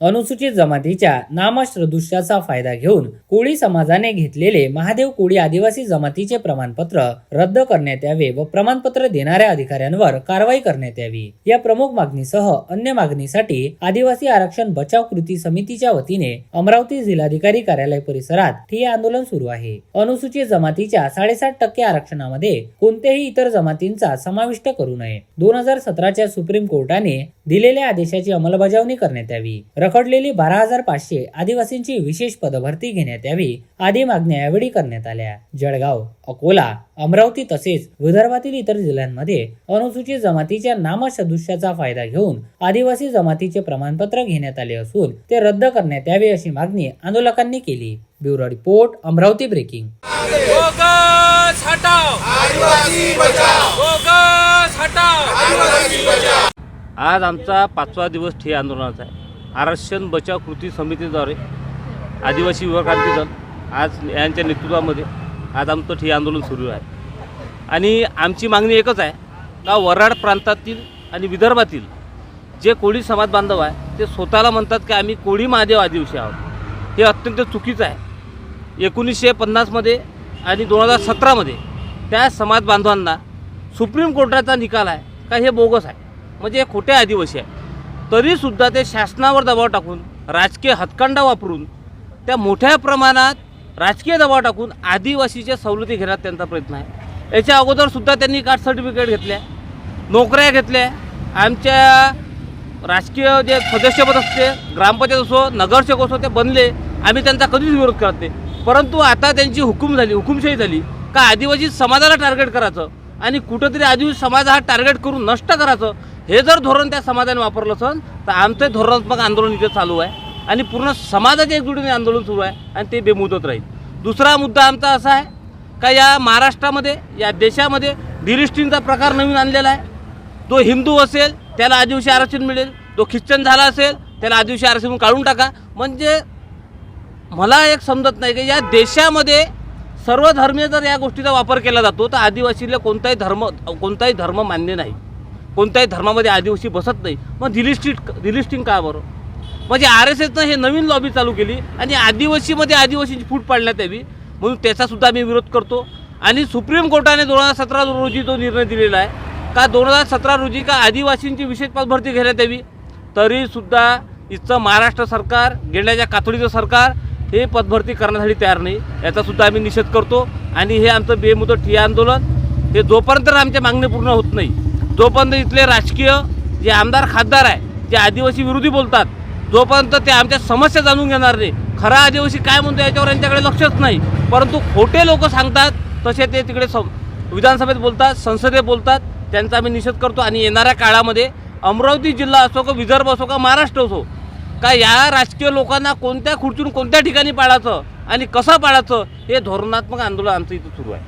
अनुसूचित जमातीच्या नामश्रदृश्याचा फायदा घेऊन कोळी समाजाने घेतलेले महादेव कोळी आदिवासी जमातीचे प्रमाणपत्र रद्द करण्यात यावे व प्रमाणपत्र देणाऱ्या अधिकाऱ्यांवर कारवाई करण्यात यावी. या प्रमुख मागणीसह अन्य मागणीसाठी आदिवासी आरक्षण बचाव कृती समितीच्या वतीने अमरावती जिल्हाधिकारी कार्यालय परिसरात ठिय्या आंदोलन सुरू आहे. अनुसूचित जमातीच्या साडेसात टक्के आरक्षणामध्ये कोणत्याही इतर जमातींचा समाविष्ट करू नये. दोन हजार सतराच्या सुप्रीम कोर्टाने दिलेल्या आदेशाची अंमलबजावणी करण्यात यावी. रखडलेली बारा हजार पाचशे आदिवासींची विशेष पदभरती घेण्यात यावी आदी मागण्या यावेळी करण्यात आल्या. जळगाव अकोला अमरावती तसेच विदर्भातील इतर जिल्ह्यांमध्ये अनुसूचित जमातीच्या नामसदृश्याचा फायदा घेऊन आदिवासी जमातीचे प्रमाणपत्र घेण्यात आले असून ते रद्द करण्यात यावे अशी मागणी आंदोलकांनी केली. Bureau report Amravati breaking. आज आमचा पाचवा दिवस ठिय्या आंदोलनाचा आहे. आरक्षण बचाव कृती समितीद्वारे आदिवासी युवा क्रांती दल आज यांच्या नेतृत्वामध्ये आज आमचं हे आंदोलन सुरू आहे. आणि आमची मागणी एकच आहे का वराड प्रांतातील आणि विदर्भातील जे कोळी समाज बांधव आहे ते स्वतःला म्हणतात की आम्ही कोळी महादेव आदिवासी आहोत. हे अत्यंत चुकीचं आहे. एकोणीसशे पन्नासमध्ये आणि दोन हजार सतरामध्ये त्या समाज बांधवांना सुप्रीम कोर्टाचा निकाल आहे का हे बोगस आहे. म्हणजे हे खोटे आदिवासी आहे. तरीसुद्धा ते शासनावर दबाव टाकून राजकीय हातखंडा वापरून त्या मोठ्या प्रमाणात राजकीय दबाव टाकून आदिवासीच्या सवलती घेण्यात त्यांचा प्रयत्न आहे. याच्या अगोदरसुद्धा त्यांनी कास्ट सर्टिफिकेट घेतल्या नोकऱ्या घेतल्या. आमच्या राजकीय जे सदस्यपद असते ग्रामपंचायत असो नगरसेवक असो ते बनले. आम्ही त्यांचा कधीच विरोध करत नाही. परंतु आता त्यांची हुकूम झाली हुकुमशाही झाली का आदिवासी समाजाला टार्गेट करायचं आणि कुठंतरी आदिवासी समाज हा टार्गेट करून नष्ट करायचं हे जर धोरण त्या समाजाने वापरलं असेल तर आमचं धोरणात्मक आंदोलन इथे चालू आहे. आणि पूर्ण समाजाच्या एकजुटीने आंदोलन सुरू आहे आणि ते बेमुदत राहील. दुसरा मुद्दा आमचा असा आहे का या महाराष्ट्रामध्ये या देशामध्ये डिलिस्टिंगचा प्रकार नवीन आणलेला आहे. तो हिंदू असेल त्याला आदिवासी आरक्षण मिळेल. तो ख्रिश्चन झाला असेल त्याला आदिवासी आरक्षण काढून टाका. म्हणजे मला एक समजत नाही की या देशामध्ये सर्व धर्मीय जर या गोष्टीचा वापर केला जातो तर आदिवासीला कोणताही धर्म कोणताही धर्म मान्य नाही. कोणत्याही धर्मामध्ये आदिवासी बसत नाही. मग दिलिस्टिट दिलिस्टिंग का बरं? म्हणजे आर एस एसनं हे नवीन लॉबी चालू केली आणि आदिवासीमध्ये आदिवासीची फूट पाडण्यात यावी म्हणून त्याचासुद्धा आम्ही विरोध करतो. आणि सुप्रीम कोर्टाने दोन हजार सतरा रोजी तो निर्णय दिलेला आहे. का दोन हजार सतरा रोजी का आदिवासींची विशेष पदभरती घेण्यात यावी? तरीसुद्धा इथचं महाराष्ट्र सरकार गेल्याच्या कातडीचं सरकार हे पदभरती करण्यासाठी तयार नाही. याचासुद्धा आम्ही निषेध करतो. आणि हे आमचं बेमुदत ठिय्या आंदोलन हे जोपर्यंत आमच्या मागणी पूर्ण होत नाही जोपर्यंत इथले राजकीय जे आमदार खासदार आहे जे आदिवासी विरोधी बोलतात जोपर्यंत ते आमच्या समस्या जाणून घेणार नाही. खरा आदिवासी काय म्हणतो याच्यावर यांच्याकडे लक्षच नाही. परंतु खोटे लोक सांगतात तसे ते तिकडे सं विधानसभेत बोलतात संसदेत बोलतात त्यांचा आम्ही निषेध करतो. आणि येणाऱ्या काळामध्ये अमरावती जिल्हा असो का विदर्भ असो का महाराष्ट्र असो का या राजकीय लोकांना कोणत्या खुर्चून कोणत्या ठिकाणी पाळायचं आणि कसं पाळायचं हे धोरणात्मक आंदोलन आमचं इथं सुरू आहे.